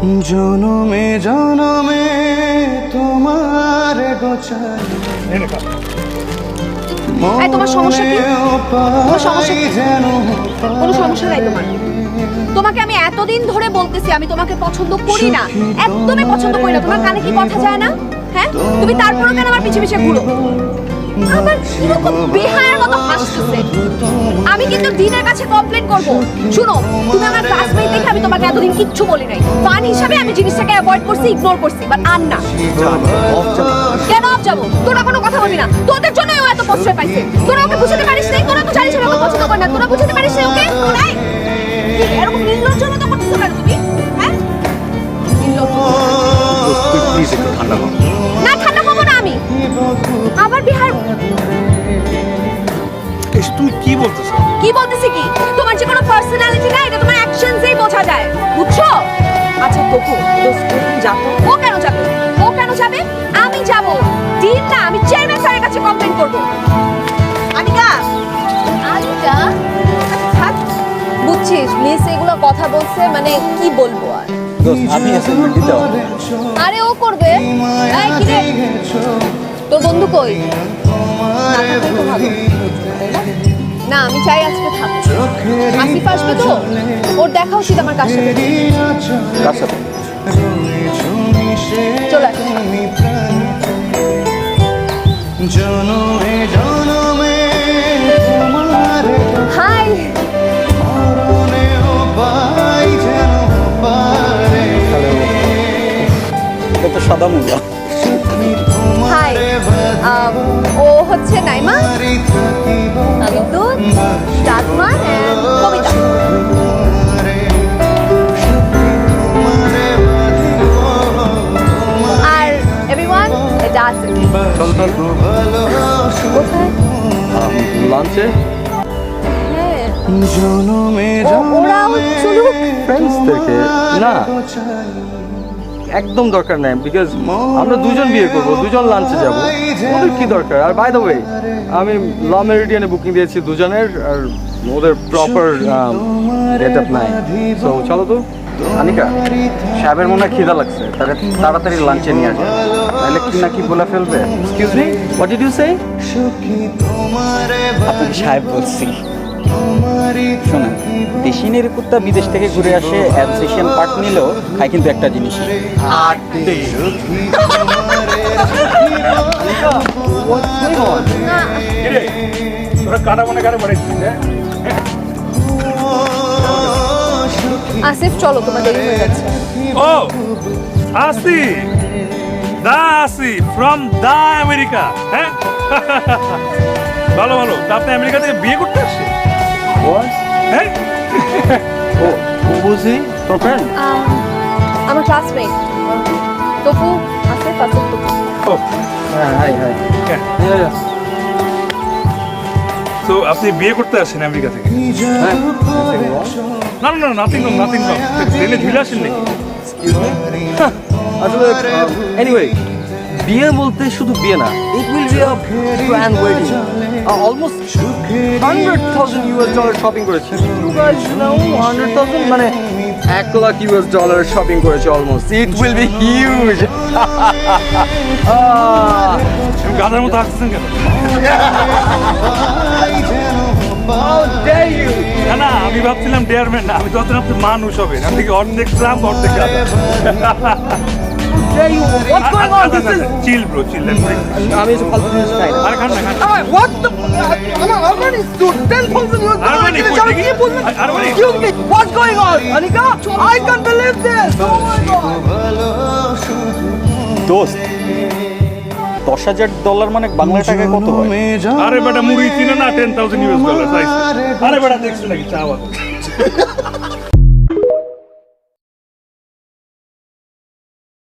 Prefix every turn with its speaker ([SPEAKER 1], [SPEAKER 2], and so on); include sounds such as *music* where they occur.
[SPEAKER 1] জনমে জনমে তোমার
[SPEAKER 2] তোমার সমস্যা কি? তোমার সমস্যা কি? কোনো সমস্যা নাই তোমার? তোমাকে আমি এতদিন ধরে বলতেছি আমি তোমাকে পছন্দ করি না। একদমই পছন্দ করি না। তোমার কানে কি কথা যায় না? হ্যাঁ? তুমি তারপরেও কেন আমার পিছে পিছে ঘুরো? আবার কীরকম বেহায়ের মতো হাসতেছে? কিন্তু দিনের কাছে কমপ্লেন করব। শুনো, তুমি আমার ক্লাসমেট দেখে আমি তোমাকে এতদিন কিচ্ছু বলি নাই। ফান হিসাবে আমি জিনিসটাকে অ্যাভয়েড করছি ইগনোর করছি বাট আর না। কেন অফ যাব? তোরা কোনো কথা বলবি না। তোদের জন্য ও এত প্রশ্রয় পাইছে। তোরা ওকে বুঝতে পারিস নাই? তোরা তো জানিস ওকে পছন্দ করি না। তোরা বুঝতে পারিস না ওকে? নাই? এরকম নির্লজ্জ মতো করতেছো কেন তুমি? হ্যাঁ? নির্লজ্জ।
[SPEAKER 3] প্লিজ একটু তুই কি
[SPEAKER 2] বলতেছি কি? তোমার যে কোনো পার্সোনালিটি না এটা তোমার অ্যাকশনসেই বোঝা যায়। বুঝছ? আচ্ছা তবু যা ও কেন যাবে? ও কেন যাবে? আমি যাব। দিন না আমি চেয়ারম্যান স্যারের কাছে কমপ্লেন করব। আনিকা! আনিকা? বুঝছিস মিস এগুলো কথা বলছে মানে কি বলব আর?
[SPEAKER 3] আমি অ্যাসাইনমেন্ট দিতে
[SPEAKER 2] আরে ও করবে? এই কি রে? তোর বন্ধু কই? না তো ভালো, না? আমি চাই আজকে থাক আসিফ আসবে তো? ওর দেখা উচিত আমার কার সাথে।
[SPEAKER 3] কার সাথে?
[SPEAKER 2] চলে হাই।
[SPEAKER 3] সাদা মুগা
[SPEAKER 2] হাই।
[SPEAKER 3] লাঞ্চে
[SPEAKER 2] হ্যাঁ।
[SPEAKER 3] ফ্রেন্ডসদেরকে না একদম দরকার নাই বিকজ আমরা দুজন বিয়ে করব দুজন লাঞ্চে যাব। ওদের কি দরকার? আর বাই দ্য ওয়ে আমি ল মেরিডিয়ানে বুকিং দিয়েছি দুজনের আর ওদের প্রপার ডেট আপ নাই। চলো তো। আনিকা সাহেবের মনে হয় খিদা লাগছে তাহলে তাড়াতাড়ি লাঞ্চে নিয়ে আসবে তাহলে কি না কি বলে ফেলবে? Excuse me what did you say
[SPEAKER 4] আপনাকে সাহেব বলছি? শোনেন দেশিনের কুত্তা বিদেশ থেকে ঘুরে আসে অ্যাসোসিয়েশন পার্ট নিলেও খায় কিন্তু একটা জিনিস।
[SPEAKER 3] হ্যাঁ?
[SPEAKER 2] আসিফ চলো তোমার দেরি হয়ে যাচ্ছে
[SPEAKER 5] ও আসি দা আসি ফ্রম দা আমেরিকা হ্যাঁ? *laughs* ভালো ভালো। তা আপনি আমেরিকা থেকে বিয়ে করতে আসছে হ্যাঁ? *laughs*
[SPEAKER 3] ও বুঝি? তোর ফ্রেন্ড
[SPEAKER 2] আমার ক্লাসমেট তপু আসিফ তপু।
[SPEAKER 5] ও।
[SPEAKER 3] হ্যাঁ হাই হাই
[SPEAKER 5] তো আপনি বিয়ে করতে আসছেন আমেরিকা থেকে?
[SPEAKER 3] হ্যাঁ।
[SPEAKER 5] না না না নাথিং রং নাথিং রং ট্রেনে ঝুলে আসেন নাকি
[SPEAKER 3] আসলে এনিওয়ে বিয়ে বলতে শুধু বিয়ে না it will be a grand wedding almost hundred thousand US dollar shopping করেছে। You guys now hundred thousand মানে এক লাখ ইউএস ডলার শপিং করেছে almost it will be huge
[SPEAKER 5] গাধার মতো আসতেছেন কেন! না না আমি ভাবছিলাম ডেয়ারম্যান না আমি তো ভাবছিলাম আপনি মানুষ আপনি কি অর্ধেক ট্রাম অর্ধেক গাধা?
[SPEAKER 4] দশ হাজার ডলার মানে বাংলা টাকায় কত
[SPEAKER 5] আরে বেটা মুড়ি কিনে না টেন থাউজেন্ড ইউএস ডলার আরে বেটা দেখছি নাকি চা